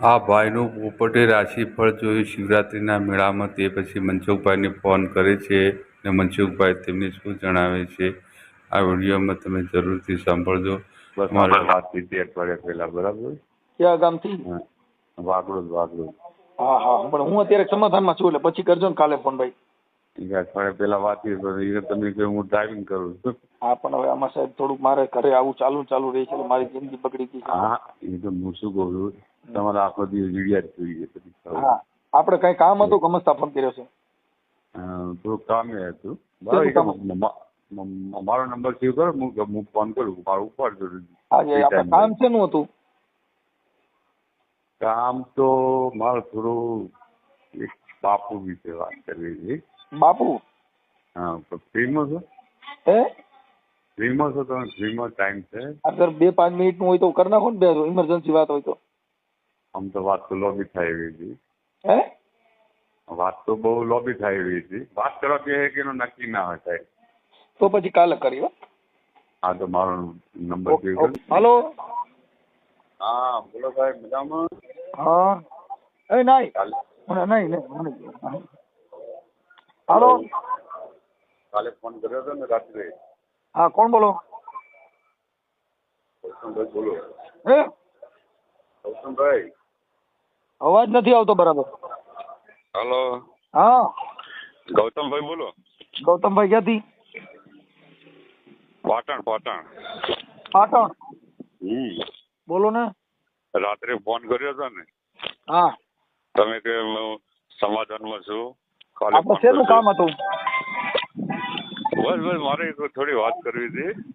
આ ભાઈનું પોપટે રાશિફળ જોયું. શિવરાત્રિના મેળામાં તે પછી મનસુખભાઈને ફોન કરે છે ને મનસુખભાઈ તેમને શું જણાવે છે? આ વિડીયોમાં તમે જરૂરથી સાંભળજો. બસ મારે- વાત થઈ અઠવાડિયા પહેલા બરાબર? કયા ગામથી? હા. વાગડોદ વાગડોદ. હા હા પણ હું અત્યારે સમાધાનમાં છું એટલે પછી કરજો ને કાલે ફોન ભાઈ. અઠવાડિયા પહેલા વાત કરી તમે હું ડ્રાઇવિંગ કરું છું. હા પણ હવે આમાં સાહેબ થોડુંક મારે ઘરે આવું ચાલુ ચાલુ રહે છે મારી જિંદગી બગડી ગઈ હા એ તો હું શું કહું છું? તમારે આખો દિવસ વિડિયા જ જોઈએ પછી હા આપણે કઈ કામ હતું ગમસ્તા સ્થાપન કર્યો છે અ, થોડુંક કામ એ હતું. મારો નંબર સેવ કરો હું હું ફોન કરું મારો ઉપર કામ શેનું હતું? કામ તો મારે થોડું એક બાપુ વિશે વાત કરવી હતી. બાપુ? હા ફ્રીમાં છો હે. ફ્રીમાં છો તમે ફ્રીમાં ટાઈમ છે. અગર બે પાંચ મિનિટનું હોય તો કરી નાખો ને બે ઇમરજન્સી વાત હોય તો. આમ તો વાત તો લોબી થાય એવી હતી. હે? વાત તો બહુ લોબી થાય એવી હતી. વાત કરવા કે કે નક્કી ના હોય સાહેબ. તો પછી કાલે કરી હો. તો મારો નંબર. હાલો. હા બોલો સાહેબ મજામાં? હા. એ નહીં. કાલે. મને નહીં હાલો. કાલે ફોન કર્યો હતો ને રાત્રે. હા કોણ બોલો? કૌશનભાઈ બોલો. હે? ગૌતમભાઈ અવાજ નથી આવતો બરાબર. હલો. હા. ગૌતમભાઈ બોલો. ગૌતમભાઈ ક્યાંથી? પાટણ પાટણ. પાટણ? હમ. બોલો ને. રાત્રે ફોન કર્યો હતો ને. હા. તમે કે હું સમાધાનમાં છું. કાલે આપણે શેનું કામ હતું? બસ બસ મારે એક થોડી વાત કરવી હતી.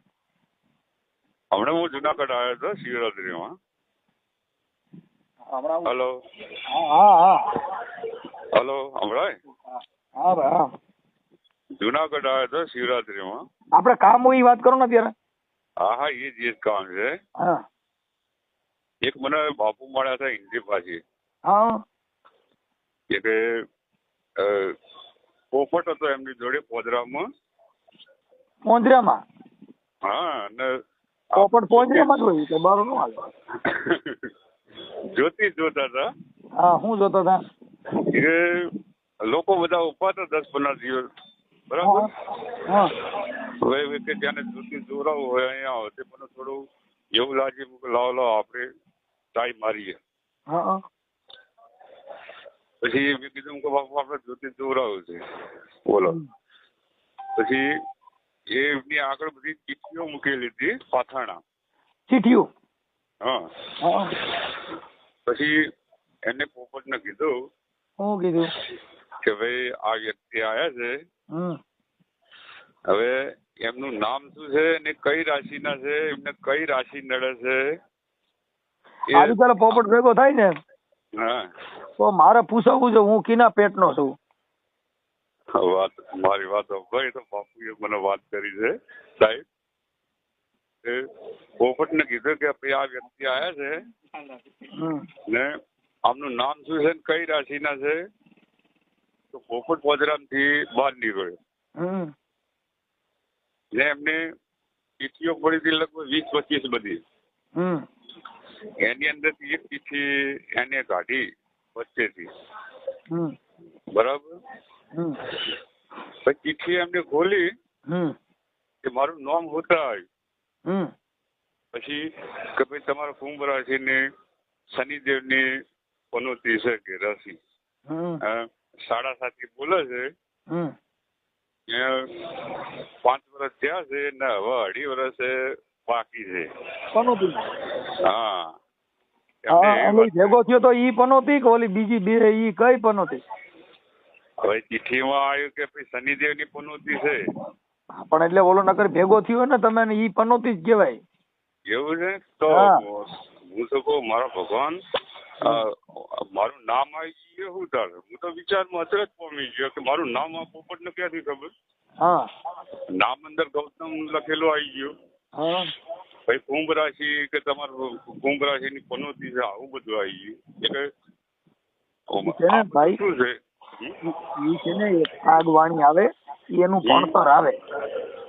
હમણાં હું જુનાગઢ આવ્યો હતો શિવરાત્રીમાં. હમણાં હેલો. હા હા હા. હલો હમણાં હા ભાઈ હા. જુનાગઢ આવ્યો હતો શિવરાત્રીમાં. આપણે કામ હોય વાત કરો ને અત્યારે. હા હા એ જ એ જ કામ છે. હા. એક મને બાપુ મળ્યા હતા હિન્દી પાછી હા. કે કે પોપટ હતો એમની જોડે પોદરામાં. પોંજરામાં હા અને પોપટ પોંજરામાં જ હોય કે બારો નો હાલે જ્યોતિ જોતા હતા? હા હું જોતા હતા. કે લોકો બધા ઊભા હતા દસ પંદર દિવસ. બરાબર? હવે હવે કે જ્યાંને જ્યોતિ જોરાવું હોય અહીંયા આવે તે મને થોડું એવું લાગે લાવ લાવો આપણે ટ્રાય મારીએ. પછી મેં કીધું કે બાપુ આપણે જ્યોતિ જોરાવું છે. બોલો. પછી એમની આગળ બધી ચીઠીઓ મૂકેલી હતી પાથાણા. ચીઠિયું હા હા. પછી એને પોપટને કીધું શું કીધું? કે ભાઈ આ વ્યક્તિ આયા છે. હવે એમનું નામ શું છે ને કઈ રાશિના છે? એમને કઈ રાશિ નડે છે? એ- આ બિચારો પોપટ ભેગો થાય ને હા. તો મારે પૂછવું છે હું કીના પેટનો છું? વાત મારી વાત ભાઈ તો બાપુએ મને વાત કરી છે સાહેબ. પોપટને કીધું કે ભાઈ આ વ્યક્તિ આયા છે ને આમનું નામ શું છે કઈ રાશિના છે તો પોપટ પોજરામથી બહાર નીકળ્યો ને એમને ચીઠીઓ પડી હતી લગભગ વીસ પચીસ બધી એની અંદર એક ચીઠી એને કાઢી વચ્ચેથી બરાબર પછી ચીઠ્ઠી એમને ખોલી કે મારું નામ હોતા આવ્યું પછી કે ભાઈ તમારા કુંભ શનિદેવની પનોતી છે કે રાશિ? સાડા સાતી બોલે છે પાંચ વર્ષ થયા છે ને હવે અઢી વર્ષ બાકી છે. પનોતી હા. ભેગો થયો તો ઈ પનોતી કે ઓલી બીજી બે ઈ કઈ પનોતી હવે ચિઠ્ઠીમાં આવ્યું કે ભાઈ શનિદેવની પનોતી છે પણ એટલે ઓલો નકર ભેગો થયો ને તમે ઈ પનોતી જ કહેવાય. એવું છે તો હું. તો કહું મારા ભગવાન મારું નામ આવી ગયું શું તારે હું તો વિચારમાં અચરજ પામી ગયો કે મારું નામ આ પોપટને ક્યાંથી ખબર? હા. નામ અંદર ગૌતમ લખેલું આવી ગયું. હા. ભાઈ કુંભ રાશિ કે તમારું કુંભ રાશિની પનોતી છે આવું બધું આવી ગયું. એટલે ને ભાઈ? શું છે? એ છે ને એક આગવાણી આવે એનું ભણતર આવે.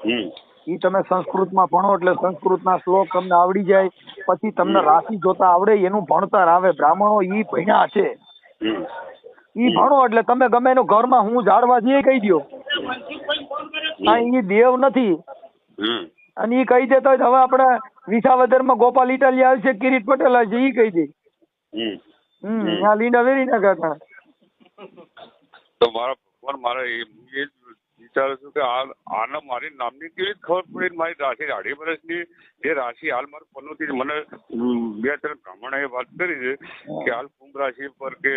હમ. ઈ તમે સંસ્કૃતમાં ભણો એટલે સંસ્કૃતના શ્લોક તમને આવડી જાય પછી તમને રાશિ જોતા આવડે એનું ભણતર આવે. બ્રાહ્મણો ઈ ભણ્યા છે. ઈ ભણો એટલે તમે ગમે એનું ઘરમાં હું જાળવા જઈએ કહી દો ઈ દેવ નથી. અને ઈ કહી દેતો તો હવે આપણે વિસાવદરમાં ગોપાલ ઇટાલિયા આવશે કિરીટ પટેલ આવશે ઈ કહી દે. હમ. આ લીંડા વેરી ના કરતા તો મારા ભગવાન મારે એ એ વિચારું છું કે આને મારી નામની કેવી રીતે ખબર પડી મારી રાશિ અઢી વર્ષની જે રાશિ હાલ મારું પન્નુંથી મને બે ત્રણ બ્રાહ્મણોએ વાત કરી છે કે હાલ કુંભ રાશિ પર કે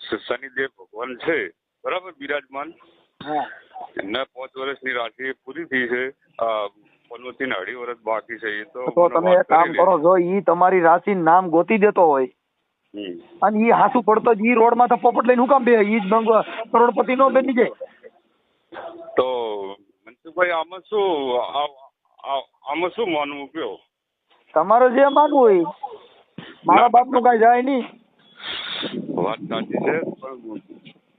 શનિદેવ ભગવાન છે. બરાબર? બિરાજમાન. એમના પાંચ વર્ષની રાશિ પૂરી થઈ છે. પન્નુથી ને અઢી વર્ષ બાકી છે. એ તો તમે કામ કરો જો ઈ તમારી રાશિ નામ ગોતી દેતો હોય અને ઈ હાસુ પડતો જ ઈ રોડમાં તો પોપટ લઈને હું કામ બે? ઈ જ કરોડપતિ નો બની જાય. તો મનસુખભાઈ આમાં શું આમાં શું માનવું કયો? તમારે જે માનવું હોય મારા બાપનું કઈ જાય નહીં. વાત સાચી છે પણ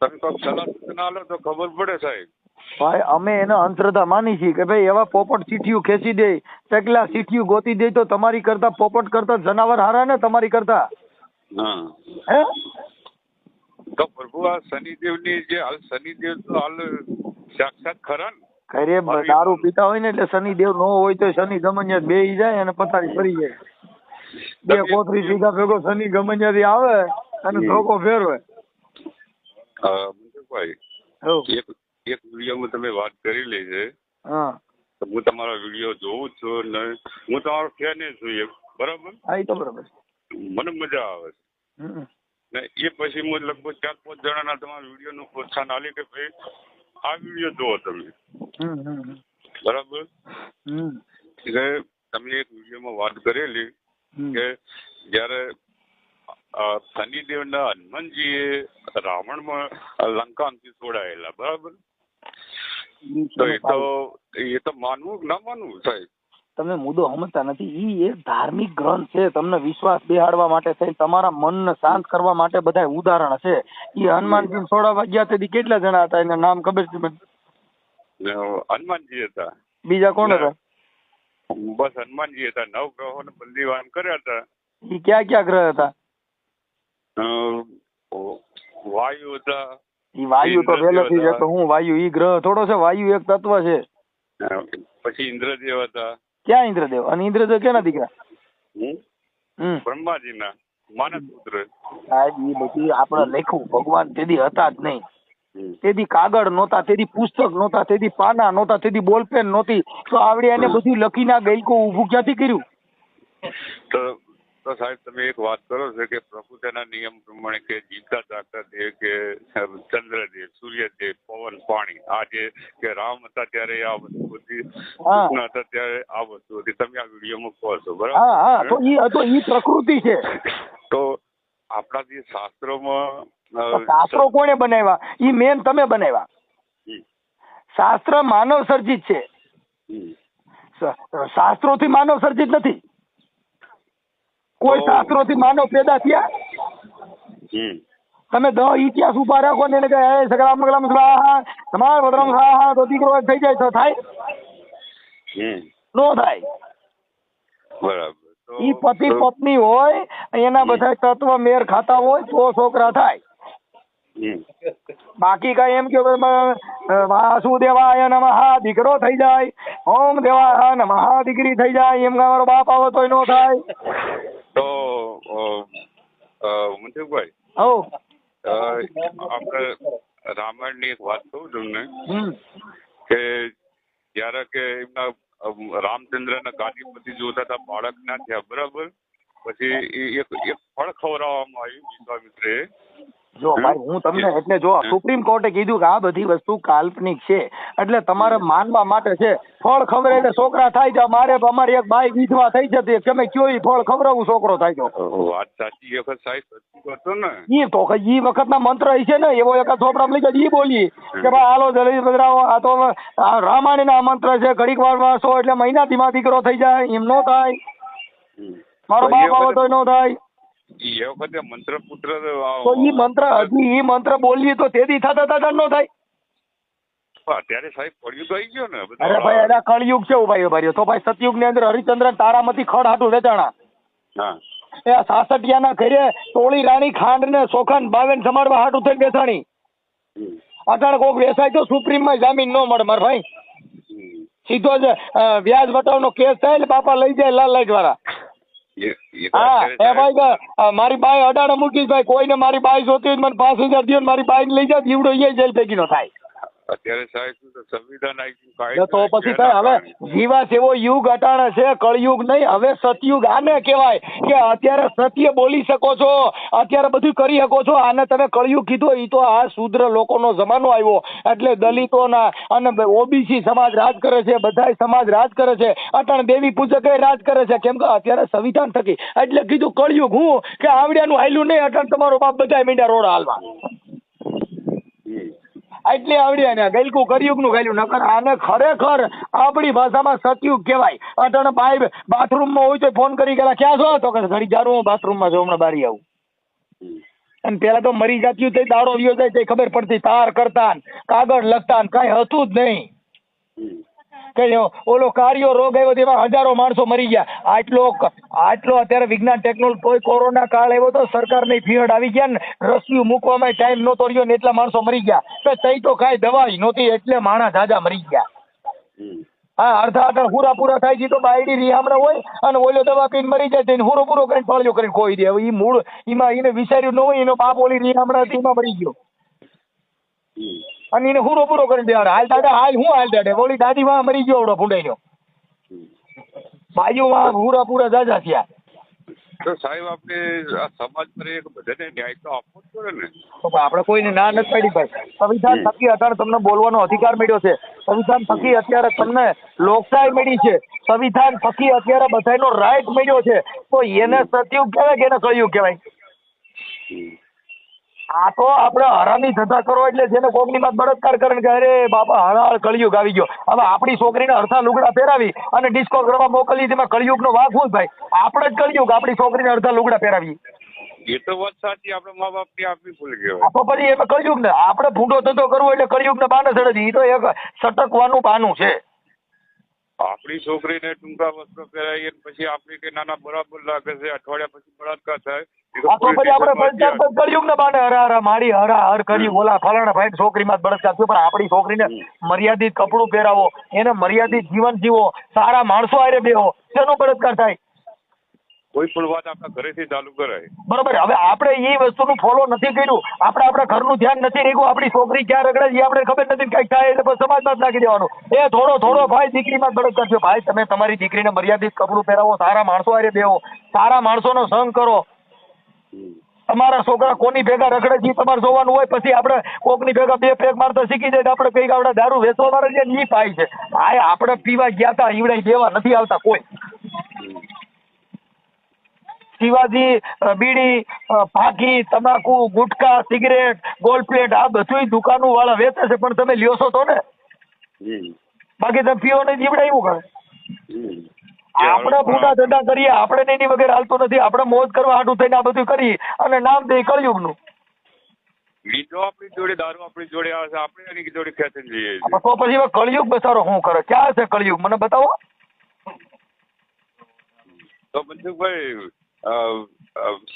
તમે કોઈ સલાહ સૂચના આલો તો ખબર પડે સાહેબ. ભાઈ અમે એને અંધશ્રદ્ધા માની છીએ કે ભાઈ એવા પોપટ ચીઠિયું ખેંચી દે તેટલા ચીઠિયું ગોતી દે તો તમારી કરતા પોપટ કરતા જનાવર હારા ને તમારી કરતા? હા. હે? તો પ્રભુ આ શનિદેવની જે હાલ શનિદેવ તો હાલ સાક્ષાત ખરા ને. ઘરે દારૂ પીતા હોય ને એટલે શનિ દેવ નો હોય તો શનિ ગમનિયા બે જાય અને પથારી ફરી જાય. બે કોથરી સીધા ભેગો શનિ ગમનિયા થી આવે અને ધોકો ફેરવે. એક એક વિડીયોમાં તમે વાત કરી લે છે. હા. તમારો વીડિયો જોઉં છું ને હું તમારો ફેન છું એ બરાબર? હા એ તો બરાબર મને મજા આવે છે. ને એ પછી હું લગભગ ચાર પાંચ જણાના તમારા વિડીયોનું પ્રોત્સાહન આલી કે ભાઈ આ વીડિયો જુઓ તમે. બરાબર. કે તમે એક વિડીયોમાં વાત કરેલી. કે જ્યારે શનિદેવના હનુમાનજીએ રાવણમાં લંકામાંથી છોડાયેલા બરાબર તો એ તો એ તો માનવું કે ના માનવું સાહેબ તમે મુદ્દો સમજતા નથી. એ એક ધાર્મિક ગ્રંથ છે. તમને વિશ્વાસ બેહાડવા માટે થઈ તમારા મનને શાંત કરવા માટે બધા ઉદાહરણ છે. એ હનુમાનજી સોળા ગયા તેથી કેટલા જણા હતા? એના નામ ખબર છે મને? હનુમાનજી હતા. બીજા કોણ હતા? બસ હનુમાનજી હતા. નવ ગ્રહોને બંદીવાન કર્યા હતા. ઈ ક્યાં ક્યાં ગ્રહ હતા? વાયુ હતા. ઈ વાયુ તો પહેલેથી જ. હતો. હું વાયુ ઈ ગ્રહ થોડો છે વાયુ એક તત્વ છે. પછી ઇન્દ્રદેવ હતા. ક્યાં ઇન્દ્રદેવ? અને ઇન્દ્રદેવ કેના દીકરા હમ? હમ. બ્રહ્માજીના માનસ પુત્ર ઈ બધી આપણે લખ્યું ભગવાન તેદી હતા જ નહીં. તેથી કાગળ નહોતા તેથી પુસ્તક નહોતા તેથી પાના નહોતા તેથી બોલપેન નહોતી. તો આવડે એને બધું લખીને આ ગઈકો ઊભું ક્યાંથી કર્યું? તો તો સાહેબ તમે એક વાત કરો છો કે પ્રકૃતિના નિયમ પ્રમાણે કે જીવતા જાગતા દેવ કે ચંદ્રદેવ સૂર્યદેવ પવન પાણી આ જે કે રામ હતા ત્યારે આ વસ્તુ હતી કૃષ્ણ હતા ત્યારે આ વસ્તુ હતી. તમે આ વિડીયોમાં કહો છો તો બરાબર ઈ તો ઈ પ્રકૃતિ છે. તો આપણા જે શાસ્ત્રોમાં શાસ્ત્રો કોણે બનાવ્યા? ઈ મેન તમે બનાવ્યા. શાસ્ત્ર માનવ સર્જિત છે. શાસ્ત્રો થી શાસ્ત્રોથી માનવ સર્જિત નથી. કોઈ શાસ્ત્રો થી માનવ પેદા થયા? તમે દહ ઇતિહાસ ઊભા રાખો ને એને કહે "હે સકરામ બકરામ સ્વાહા તમારા બદરામ સ્વાહા તો દીકરો થઈ જાય તો થાય? નો થાય. બરાબર. ઈ પતિ પત્ની હોય એના બધા તત્વ મેર ખાતા હોય તો છોકરા થાય. બાકી કઈ એમ કે વાસુદેવાય નમઃ દીકરો થઈ જાય. ઓમ દેવાય નમઃ દીકરી થઈ જાય. એમ અમારો બાપ આવે તોય નો થાય. તો મનસુખભાઈ અ, આપણે રામાયણની એક વાત કહું તમને કે જ્યારે કે એમના અમ, રામચંદ્રના ગાદીપતિ જોતા હતા બાળક ના થયા બરાબર? પછી એક એક ફળ ખવડાવવામાં આવ્યું વિશ્વામિત્રે જો ભાઈ હું તમને એટલે જો સુપ્રીમ કોર્ટે કીધું કે આ બધી વસ્તુ કાલ્પનિક છે એટલે તમારે માનવા માટે છે ફળ ખવડાવે એટલે છોકરા થાય છે મારે અમારી એક બાઈ વિધવા થઈ જતી તમે કયો ઈ ફળ ખવડાવું છોકરો થાય છો વાત સાચી એ વખત સાહેબ ને. ઈ તો કે ઈ વખતના મંત્ર છે ને એવો એક છોકરા લઈ જાય ઈ બોલી કે ભાઈ હાલો જલ્દી બદરાવો આ તો રામાયણ ના મંત્ર છે ઘડીક વાર વાંચો એટલે મહિનાથી માં દીકરો થઈ જાય એમ નો થાય. મારો બાપ આવે તો નો થાય. એ વખતે મંત્ર પુત્ર તો ઈ મંત્ર હજી ઈ મંત્ર બોલીએ તો તેથી થતા થતા નો થાય. અત્યારે સાહેબ કળિયુગ આવી ગયો ને અરે ભાઈ એના કળિયુગ છે ભાઈ ભાઈ તો ભાઈ સતયુગની અંદર હરિચંદ્ર તારામાંથી ખડ હાટું વેચાણા. હા. એ સાસઠિયાના ઘરે ટોળી રાણી ખાંડ ને સોખન બાવેન સમારવા હાટું થઈ બેસાણી. અટાણ કોક વેસાય તો સુપ્રીમમાં જામીન નો મળે મારા ભાઈ. સીધો જ વ્યાજ બતાવનો કેસ થાય એટલે બાપા લઈ જાય લાલ લાઈટ વાળા હા એ ભાઈ મારી બાઈ અડાડે મૂકી ભાઈ કોઈને મારી બાઈ જોતી હોય મને પાંચ હજાર દો ને મારી બાઈ લઈ જાય જીવડો એ જેલ ભેગી નો થાય. અત્યારે સાહેબ શું છે, સંવિધાન આવી તો પછી એના હવે. જીવા જેવો યુગ અટાણે છે કળયુગ નહીં હવે સતયુગ આને કહેવાય કે અત્યારે સત્ય બોલી શકો છો અત્યારે બધું કરી શકો છો આને તમે કળયુગ કીધો એ તો આ શુદ્ર લોકોનો જમાનો આવ્યો એટલે દલિતોના અને ઓબીસી સમાજ રાજ કરે છે બધાય સમાજ રાજ કરે છે અટાણ દેવી પૂજક રાજ કરે છે કેમ કે અત્યારે સંવિધાન થકી એટલે કીધું કળયુગ હું કે આવડ્યાનું હાલ્યું નહીં અટાણ તમારો બાપ બધાય મીંડા રોડ હાલવા. એટલે આવડ્યા ને ગલકું કરિયુગનું ગાલ્યું નકર આને ખરેખર આપણી ભાષામાં સતયુગ કહેવાય. અટણ ભાઈ બાથરૂમમાં હોય તો ફોન કરી ગયેલા, ક્યાં છો? તો કે ઘડી જારું હું બાથરૂમમાં છું, હમણાં બારી આવું. અને પેલા તો મરી જાત્યું તે દાડો વિયો જાય તે ખબર પડતી, તાર કરતા કાગળ લખતા કઈ હતું જ નહીં. હમ. કે ઓલો કાર્યો રોગ આવ્યો તેમાં હજારો માણસો મરી ગયા. આટલો આટલો અત્યારે વિજ્ઞાન ટેકનોલોજી કોઈ કોરોના કાળ આવ્યો તો સરકારની ફીણ આવી ગયા ને રસીઓ મૂકવામાં ટાઈમ નહોતો રહ્યો ને એટલા માણસો મરી ગયા. તો તઈ તો કાંઈ દવાઈ નહોતી એટલે માણસ જાજા મરી ગયા. હા અડધા અડધા પૂરા પૂરા થાય છે તો બાયડી રિહામણા હોય અને ઓલો દવા પીને મરી જાય તેને પૂરો પૂરો કરીને ફળજો કરીને ખોઈ દે. હવે ઈ મૂળ એમાં એને વિચાર્યું ન હોય એનો બાપ ઓલી રિહામણા હતી એમાં મરી ગયો. અને એને હુરો પૂરો કરીને દેવાનો હાલ દાદા હાલ હું હાલ દાડે? ઓલી દાદી માં મરી ગયો ઓલો ભૂંડાઈ બાજુ માં હુરા પૂરા જાજા થયા. તો સાહેબ આપણે આ સમાજ પર એક બધાને ન્યાય તો આપવો જ પડે ને. તો આપણે કોઈને ના નથી પાડી ભાઈ. સંવિધાન થકી અત્યારે તમને બોલવાનો અધિકાર મળ્યો છે. સંવિધાન થકી અત્યારે તમને લોકશાહી મળી છે. સંવિધાન થકી અત્યારે બધાનો રાઈટ મળ્યો છે. તો એને સતયુગ કહેવાય કે એને કળયુગ કહેવાય. આ તો આપણે હરામી ધંધા કરો એટલે જેને કોકની માં બળાત્કાર કરે કે અરે બાપા હળાળ કળિયુગ આવી ગયો. હવે આપણી છોકરીને અડધા લુગડા પહેરાવી અને ડિસ્કો કરવા મોકલી તેમાં કળિયુગનો વાંક હોય ભાઈ આપણે જ કળિયુગ આપણી છોકરીને અડધા લુગડા પહેરાવી એ તો વાત સાચી આપણે મા બાપની આપવી ભૂલી ગયો. તો પછી એમાં કળિયુગ ને આપણે ભૂંડો ધંધો કરવો એટલે કળિયુગ ને બાને ચડે એ તો એક સટકવાનું બાનું છે. આપણી છોકરીને ટૂંકા વસ્ત્રો પહેરાવીએ પછી આપણી કે નાના બરાબર લાગે છે અઠવાડિયા પછી બળાત્કાર થાય આ તો પછી આપણે પંચાયત કળિયુગ ને બાને હરા હરા મારી હરા હર કરી બોલા ફલાણા ભાઈ છોકરીમાં બળાત્કાર થયો પણ આપણી છોકરીને મર્યાદિત કપડું પહેરાવો એને મર્યાદિત જીવન જીવો સારા માણસો આરે બેહો તેનો બળાત્કાર થાય? કોઈ પણ વાત આપણા ઘરેથી ચાલુ કરાય. બરોબર હવે આપણે એ વસ્તુનું ફોલો નથી કર્યું. આપણે આપણા ઘરનું ધ્યાન નથી રાખ્યું. આપણી છોકરી ક્યાં રગડે છે એ આપણે ખબર નથી કંઈક થાય એટલે સમાજમાં જ નાખી દેવાનું. એ થોડો થોડો ભાઈ દીકરીમાં ગળત કરજો. ભાઈ તમે તમારી દીકરીને મર્યાદિત કપડું પહેરાવો સારા માણસો આરે દેવો સારા માણસોનો સંગ કરો. તમારા છોકરા કોની ભેગા રખડે છે તમારે જોવાનું હોય પછી આપણે કોકની ભેગા બે પેગ મારતા શીખી જાય આપણે કંઈક આપણે દારૂ વેચવા વાળા છે ને પાય છે. ભાઈ આપણે પીવા ગયા તા ઈવડાઈ દેવા નથી આવતા કોઈ. શિવાજી બીડી ફાકી તમાકુ ગુટકા સિગરેટ ગોલ્ડ પ્લેટ આ બધું દુકાનો વાળા વેચે છે પણ તમે લ્યો છો તો ને. બાકી તમે પીવો નહીં જીવડાવ્યું કરે આપણે ભૂંડા ધંધા કરીએ આપણે એની વગર હાલતું નથી. આપણે મોજ કરવા હાટું થઈને આ બધું કરી અને નામ દે કળયુગનું. બીજો આપણી જોડે દારૂ આપણી જોડે આવે છે આપણે એની જોડે ખેંચી જઈએ છીએ. તો પછી કળિયુગ બસારો શું કરે? ક્યાં છે કળયુગ? મને બતાવો. તો મનસુખભાઈ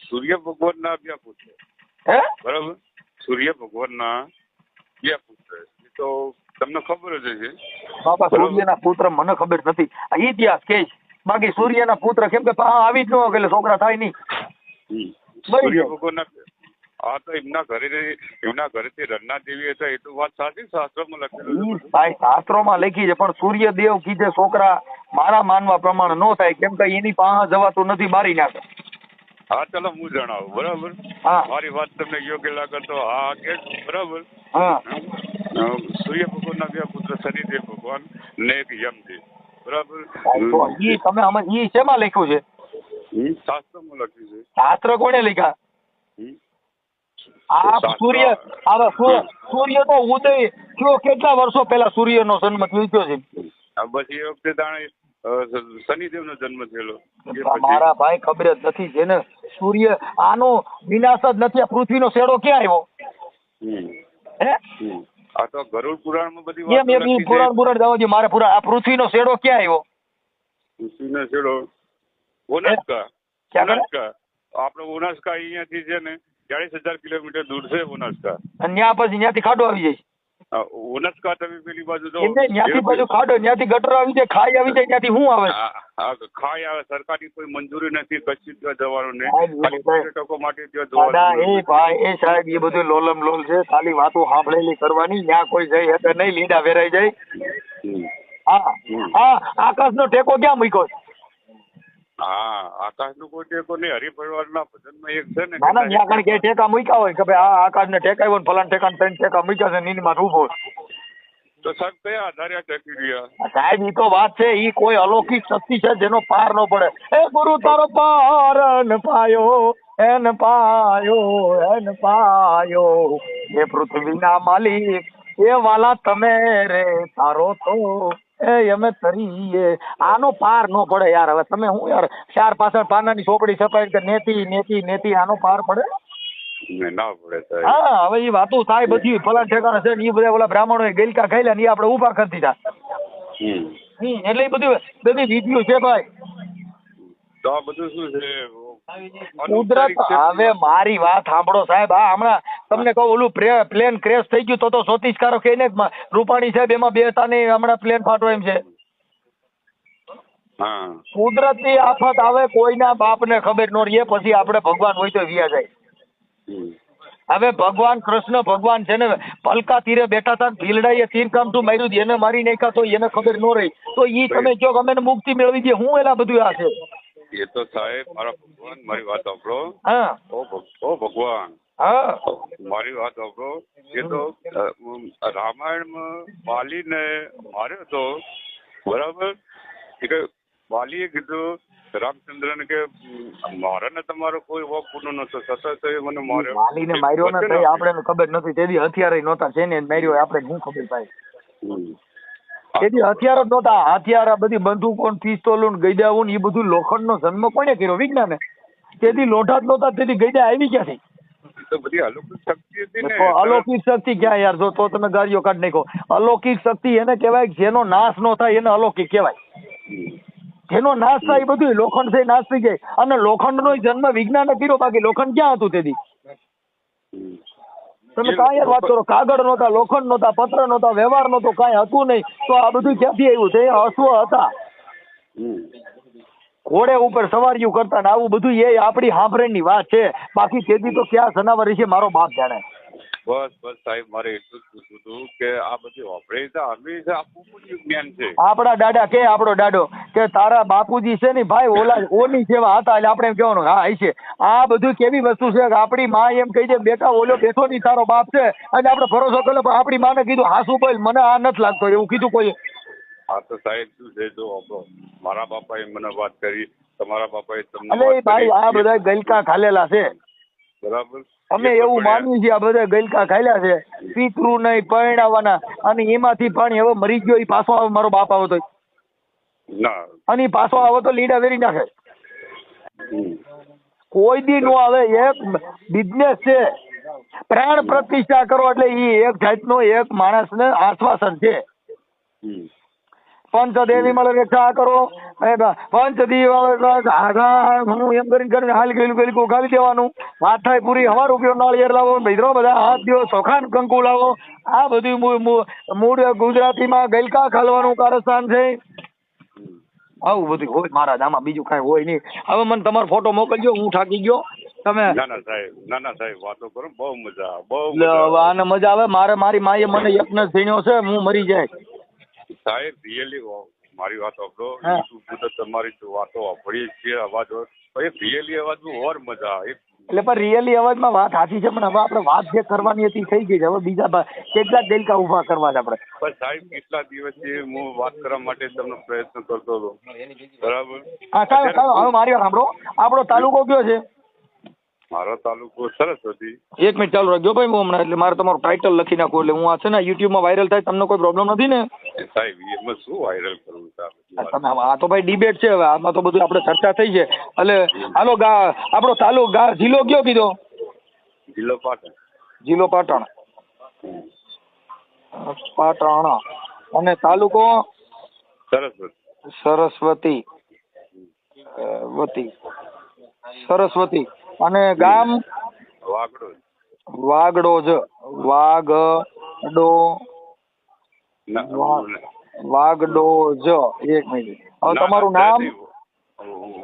સૂર્ય ભગવાનના બે પુત્ર. બરાબર? સૂર્ય ભગવાનના બે પુત્ર. તો તમને ખબર જ છે બાપા સૂર્યના પુત્ર મને ખબર નથી. આ ઇતિહાસ કે બાકી સૂર્યના પુત્ર કેમ કે આવી જ ન એટલે છોકરા થાય નહીં. સૂર્ય ભગવાન સૂર્ય ભગવાનના આ તો એમના ઘરે એમના ઘરેથી રન્ના દેવી હતા એ તો વાત સાચી શાસ્ત્રમાં લખેલું ભાઈ શાસ્ત્રોમાં લખી છે પણ સૂર્યદેવ કીધે છોકરા મારા માનવા પ્રમાણે નો થાય કેમ કે એની પાસે જવાતું નથી મારી નાખે. હા ચાલો હું જણાવું બરાબર? હા. મારી વાત તમને યોગ્ય લાગે તો હા કે બરાબર? હા. સૂર્ય ભગવાનના બે પુત્ર શનિદેવ ભગવાન ને એક યમદેવ બરાબર? ઈ તમે અમે ઈ શેમાં લખ્યું છે? શાસ્ત્રમાં લખ્યું છે. શાસ્ત્ર કોણે લખ્યા. આ સૂર્ય હવે સૂર્ય તો ઉદય થયો કેટલા વર્ષો પહેલા સૂર્યનો જન્મ થયો છે? બસ એ વખતે તાણે શનિદેવનો જન્મ થયેલો. મારા ભાઈ ખબર જ નથી જેને સૂર્ય આનો વિનાશ જ નથી આ પૃથ્વીનો શેડો ક્યાં આવ્યો? હે? આ તો ગરુડ પુરાણમાં બધી એમ એમ. પુરાણ પુરાણ જવા દો મારે પુરાણ આ પૃથ્વીનો શેડો ક્યાં આવ્યો? પૃથ્વી નો ઓનાસ્કા? ઓનાસ્કા. આપણે ઓનાસ્કા અહીંયાથી છે ને ચાળીસ હજાર કિલોમીટર દૂર છે ઓનાસ્કા અને ત્યાં પછી ત્યાંથી ખાડો આવી જાય. આ તમે પેલી બાજુ જો ત્યાંથી બાજુ ખાડો ત્યાંથી ગટર આવી જાય ખાઈ આવી જાય ત્યાંથી શું આવે? ખાઈ આવે સરકારની કોઈ મંજૂરી નથી કચ્છી ત્યાં જવાનું ને પર્યટકો માટે ત્યાં જવાનું એ ભાઈ એ સાહેબ એ બધું લોલમ લોલ છે ખાલી વાતો સાંભળેલી કરવાની ત્યાં કોઈ જઈ શકે નહીં લીડા વેરાઈ જાય. હા હા આકાશ નો ટેકો ક્યાં મૂક્યો? છે? હા કોઈ ટેકો નહીં હરિભરવાડના ભજનમાં એક છે ને ના ના ત્યાં કણ ટેકા મૂક્યા હોય કે ભાઈ આ આકાશને ટેકાવ્યો ને ફલાણ ટેકા ત્રણ ટેકા મૂક્યા છે નીંદમાં ઊભો છે. તો સાહેબ કયા આધારે ટકી રહ્યા સાહેબ ઈ તો વાત છે ઈ કોઈ અલૌકિક શક્તિ છે જેનો પાર ન પડે. એ ગુરુ તારો પાર ન પાયો એન પાયો એન પાયો. એ પૃથ્વીના માલિક એ વાલા તમે રે તારો તો એ અમે તરીએ આનો પાર ન પડે યાર હવે. તમે હું યાર ચાર પાછળ પાનાની ચોપડી છપાઈ કે નેતી નેતી નેતી આનો પાર પડે? ના પડે સાહેબ હા હવે એ વાતો થાય બધી. ફલાણ ઠેકાણા છે ને એ બધા ઓલા બ્રાહ્મણો ગેલકા ખાઈ ને આપડે આપણે ઊભા કરી દીધા. એટલે એ બધું બધી વિધિઓ છે ભાઈ. તો બધું શું છે? કુદરત હવે મારી વાત સાંભળો સાહેબ. આ હમણાં તમને કહું ઓલું પ્લેન ક્રેશ થઈ ગયું તો તો સોતીસકારો કહીને જ મ- રૂપાણી સાહેબ એમાં બે તાને હમણાં પ્લેન ફાટો એમ છે. કુદરતી આફત આવે કોઈના બાપને ખબર ન રહે પછી આપણે ભગવાન હોય તો વિયા જાય. હવે ભગવાન કૃષ્ણ ભગવાન છે ને પલકા તીરે બેઠા હતા ભીલડા ભીલડાએ તીર કામઠું માર્યું એને મારી નાખ્યા તો એને ખબર ન રહી. તો ઈ તમે કે અમે મુક્તિ મેળવી દઈએ હું એલા બધું આ છે. એ તો સાહેબ મારા ભગવાન મારી વાત સાંભળો. હા. ઓ ભગવાન. હા. મારી વાત આપો એ તો રામાયણમાં વાલીને માર્યો તો બરાબર? એ કે વાલીએ કીધું રામચંદ્રને કે ઉમ, ને તમારો કોઈ વોક પૂરો નતો સતત એ મને માર્યો. વાલીને માર્યો ને તઈ આપણે ખબર નથી. તેથી હથિયાર નહોતા. છે ને માર્યો આપણે શું ખબર ભાઈ. તેથી હથિયાર જ નહોતા. હથિયાર બધી બંદૂકો પિસ્તોલો ગઈડાઓ ને એ બધું લોખંડનો જન્મ કોને કર્યો? વિજ્ઞાને? તેથી લોઢા જ નહોતા. તેથી ગઈડા આવી ક્યાંથી એ તો બધી અલૌકિક શક્તિ હતી ને અલૌકિક શક્તિ ક્યાં યાર? જો તો તમે ગાડીઓ કાઢ નાખો. અલૌકિક શક્તિ એને કહેવાય જેનો નાશ નો થાય એને અલૌકિક કહેવાય. જેનો નાશ થાય એ બધું લોખંડ થઈ નાશ થઈ જાય. અને લોખંડનો જન્મ વિજ્ઞાન કર્યો બાકી લોખંડ ક્યાં હતું તેથી? તમે કાંઈ યાર વાત કરો કાગળ નહોતા લોખંડ નહોતા પત્ર નહોતા વ્યવહાર નહોતો કાંઈ હતું નહીં. તો આ બધું ક્યાંથી આવ્યું? તે અશ્વ હતા. ઘોડે ઉપર સવારીઓ કરતા ને આવું બધું એ આપણી સાંભળેની વાત છે. બાકી તેથી તો ક્યાં સનાવરી છે મારો બાપ જાણે. બસ બસ સાહેબ મારે એટલું જ પૂછવું હતું કે આ બધી વાપરે છે હંમેશા આ પૂરું જ્ઞાન છે. આપણા દાદા કે આપણો દાડો કે તારા બાપુજી છે ને ભાઈ ઓલા ઓની જેવા હતા એટલે આપણે એમ કહેવાનું હા છે આ બધું કેવી વસ્તુ છે કે આપણી માં એમ કહી દે બેટા ઓલો બેઠો નહીં તારો બાપ છે. અને આપણે ભરોસો કર્યો પણ આપણી માને કીધું હાસુ બોલ મને આ નથી લાગતો એવું કીધું કોઈ આ તો સાહેબ શું છે? જો મારા બાપાએ મને વાત કરી તમારા બાપાએ તમને ભાઈ આ બધા ગલકા ખાલેલા છે. બરાબર? અમે એવું માનીએ છીએ આ બધા ગલકા ખાલ્યા છે. પિતૃ નહીં પરણાવવાના અને એમાંથી પણ હવે મરી ગયો એ પાછો આવે મારો બાપ આવે તો. ના. અને પાછો આવે તો લીડા વેરી નાખે. કોઈ દી નો આવે એક બિઝનેસ છે. પ્રાણ પ્રતિષ્ઠા કરો એટલે એ એક જાતનો એક માણસને આશ્વાસન છે. હમ. પંચદેવી મળે રક્ષા કરો. પંચ બ- પંચદેવી વાળો આગા હું એમ કરીને કરીને હાલ ગયેલું ગયેલું ગાલી દેવાનું. વાત થાય પૂરી હવાર ઉપયોગ નાળિયેર લાવો ભૈદ્રો બધા હાથ દો સોખાન કંકુ લાવો. આ બધું મૂળ ગુજરાતીમાં ગલકા ખાલવાનું કારસ્થાન છે. આવું બધું હોય મારા આમાં બીજું કાંઈ હોય નહીં. હવે મને તમારો ફોટો મોકલજો હું થાકી ગયો. તમે ના ના સાહેબ ના ના સાહેબ વાતો કરો બહુ મજા બહુ મજા આવે. આને મજા આવે. મારે મારી માએ મને યજ્ઞ થઈનો છે હું મરી જાય. સાહેબ રિયલી મારી વાત આપડો તમારી વાતો સાંભળીએ છીએ અવાજો એ રિયલી અવાજમાં ઓર મજા આવે. એટલે પણ રિયલી અવાજમાં વાત સાચી છે પણ હવે આપણે વાત જે કરવાની હતી થઈ ગઈ છે. હવે બીજા કેટલા દેલકા ઊભા કરવા છે આપણે. પણ સાહેબ કેટલા દિવસથી હું વાત કરવા માટે તમને પ્રયત્ન કરતો હતો. બરાબર? હા ચાલો ચાલો હવે મારી વાત સાંભળો. આપણો તાલુકો કયો છે? મારો તાલુકો સરસ્વતી એક મિનિટ ચાલુ રાખજો ભાઈ હું હમણાં એટલે મારે તમારું ટાઇટલ લખી નાખું એટલે હું આ છે ને યુટ્યુબમાં વાયરલ થાય તમને કોઈ પ્રોબ્લેમ નથી ને? સાહેબ એમાં શું વાયરલ કરવું? તમે આ તો ભાઈ ડિબેટ છે હવે આમાં તો બધું આપણે ચર્ચા થઈ છે. એટલે હાલો ગા આપણો તાલુ ગા જિલ્લો કયો કીધો? જિલ્લો પાટણ. જિલ્લો પાટણ. પાટણ. અને તાલુકો? સરસ્વતી. સરસ્વતી. વતી. સરસ્વતી. અને ગામ? વાગડો વાગડોજ. વાગડો. વાગડોજ. એક મિનિટ. હવે તમારું નામ.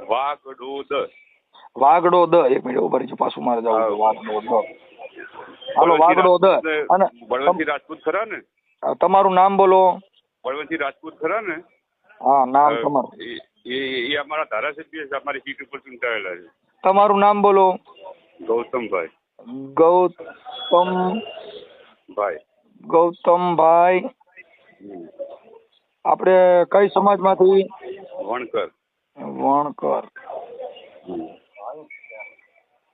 વાગડોદ. વાગડો દ એક મિનિટ ઊભા રહીજો પાછું મારે જવું છે. વાગડો દ હાલો બળવંતસિંહ વાગડો દ અને બળવંતસિંહ રાજપૂત ખરા ને? તમારું નામ બોલો. બળવંતસિંહ રાજપૂત ખરા ને? હા નામ તમારું. એ- એ અમારા ધારાસભ્ય છે અમારી સીટ ઉપર ચૂંટાયેલા છે. તમારું નામ બોલો. ગૌતમભાઈ. ગૌતમ. ભાઈ. ગૌતમભાઈ. આપણે કઈ સમાજમાંથી? વણકર. વણકર.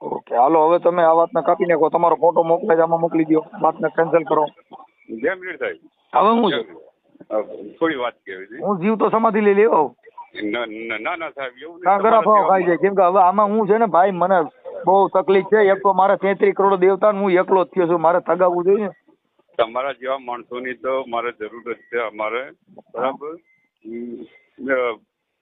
ઓકે હાલો હવે તમે આ વાતને કાપી નાખો. તમારો ફોટો મોકલે છે આમાં મોકલી દો વાતને કેન્સલ કરો. બે મિનિટ થાય. હવે હું થોડી વાત કહેવી હું જીવ તો સમાધિ લઈ લેવો ના ના- ના ના સાહેબ એવું કાં ફાવ ખાઈ જાય. કેમ કે હવે આમાં હું છે ને ભાઈ મને બહુ તકલીફ છે. એક તો મારે તેત્રીસ કરોડ દેવતા હું એકલો જ થયો છું. મારે તગાવવું જોઈએ. તમારા જેવા માણસોની તો મારે જરૂર જ છે અમારે. બરાબર?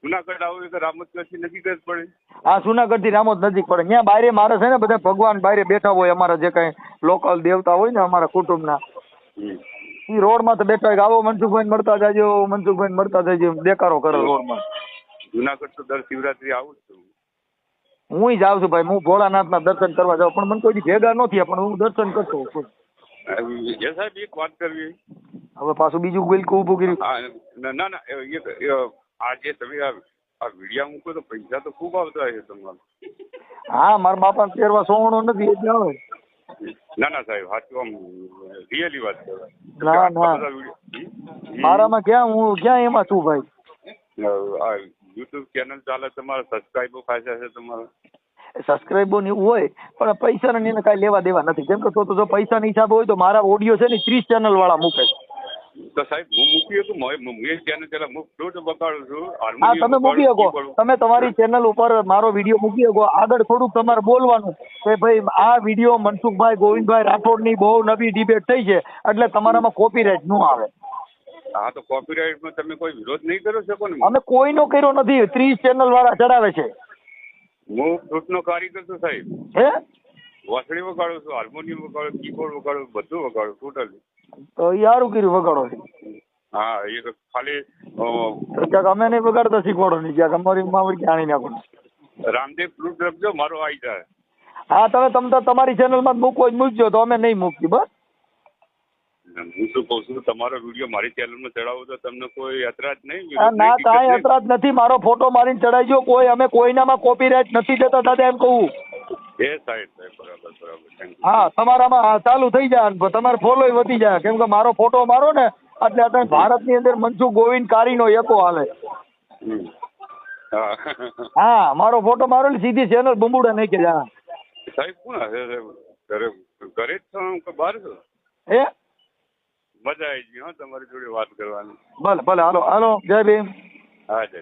જુનાગઢ આવું કે રામોદથી નજીક જ પડે. આ જુનાગઢથી રામોદ નજીક પડે. ત્યાં બારે મારે છે ને બધા ભગવાન બારે બેઠા હોય અમારા જે કઈ લોકલ દેવતા હોય ને અમારા કુટુંબના. હમ. ઈ રોડમાં તો બેઠા આવો મનસુખભાઈ મળતા જાજો મનસુખભાઈ મળતા જાજો દેકારો કરે. રોડમાં જુનાગઢ તો દર શિવરાત્રી આવું જ છું. હું જાઉં છું ભાઈ હું ભોળાનાથ ના દર્શન કરવા જાઉં પણ મને કોઈ ભેગા નથી પણ હું દર્શન કરતો છું. સાહેબ એક વાત કરવી હવે પાછું બીજું બિલકુલ ઊભું કર્યું? ના ના આ જે તમે આ વિડિયા મૂકો તો પૈસા તો ખૂબ આવતા હશે તમારા. હા મારા બાપા પહેરવા સોવણો નથી એટલે આવે. ના ના સાહેબ સાચું આમ રિયલી વાત ના, ના. મારામાં ક્યાં હું ક્યાં એમાં છું ભાઈ? યુટ્યુબ ચેનલ ચાલે તમારા સબસ્ક્રાઈબો ખાસા છે તમારા? સબસ્ક્રાઇબો ને એવું હોય પણ પૈસા ને એને કાંઈ લેવા દેવા નથી. કેમ કે તો તો જો પૈસા ની હિસાબ હોય તો મારા ઓડિયો છે ને ત્રીસ ચેનલ વાળા મૂકે છે. તો સાહેબ હું મૂકી હતું મેં ચેનલ ચલા હું ફ્લોટ બતાડું છું હા તમે મૂકી શકો. તમે તમારી ચેનલ ઉપર મારો વીડિયો મૂકી શકો. આગળ થોડુંક તમારે બોલવાનું કે ભાઈ આ વીડિયો મનસુખભાઈ ગોવિંદભાઈ રાઠોડની બહુ નવી ડિબેટ થઈ છે એટલે તમારામાં કોપીરાઇટ ન આવે. હા તો કોપીરાઇટમાં તમે કોઈ વિરોધ નહીં કરી શકો ને? અમે કોઈનો કર્યો નથી. ત્રીસ ચેનલ વાળા ચડાવે છે. હું ફ્લૂટનો કારીગર છું સાહેબ. હે? વાંસળી વગાડું છું હાર્મોનિયમ વગાડું કીબોર્ડ વગાડું બધું વગાડું ટોટલી. તો સારું કર્યું વગાડો હા એ તો ખાલી ક્યાંક અમે નહીં વગાડતા શીખવાડો નહીં ક્યાંક અમારી માવડી ક્યાં આણી નાખો. રામદેવ ફ્રૂટ રખજો મારો આવી જાય. હા તમે તમ તો તમારી ચેનલમાં માં મૂકવો જ મૂકજો તો અમે નહીં મૂકીએ બસ. હું શું કહું છું તમારો વીડિયો મારી ચેનલમાં ચડાવો તો તમને કોઈ એતરાજ નહીં આ ના નહીં, કાંઈ યાત્રા જ નથી. મારો ફોટો મારીને ચડાવજો. કોઈ અમે કોઈનામાં કોપીરાઇટ નથી દેતા દાદા એમ કહું. નહીં. એ સાઈડ સાહેબ બરાબર બરાબર. હા તમારામાં ચાલુ થઈ જાય અને તમારે ફોલો વધી જાય. કેમ કે મારો ફોટો મારો ને એટલે અત્યારે ભારતની અંદર મનસુખ ગોવિંદ કારીનો એકો હાલે. હા. મારો ફોટો મારો એટલે સીધી ચેનલ બુંબુડા નહીં કે જા સાહેબ કોણ હશે સાહેબ? ઘરે ઘરે જ છો કે બહાર છો? એ મજા આવી ગઈ હો તમારી જોડે વાત કરવાની. ભલે ભલે હાલો હાલો જય ભીમ. હા જય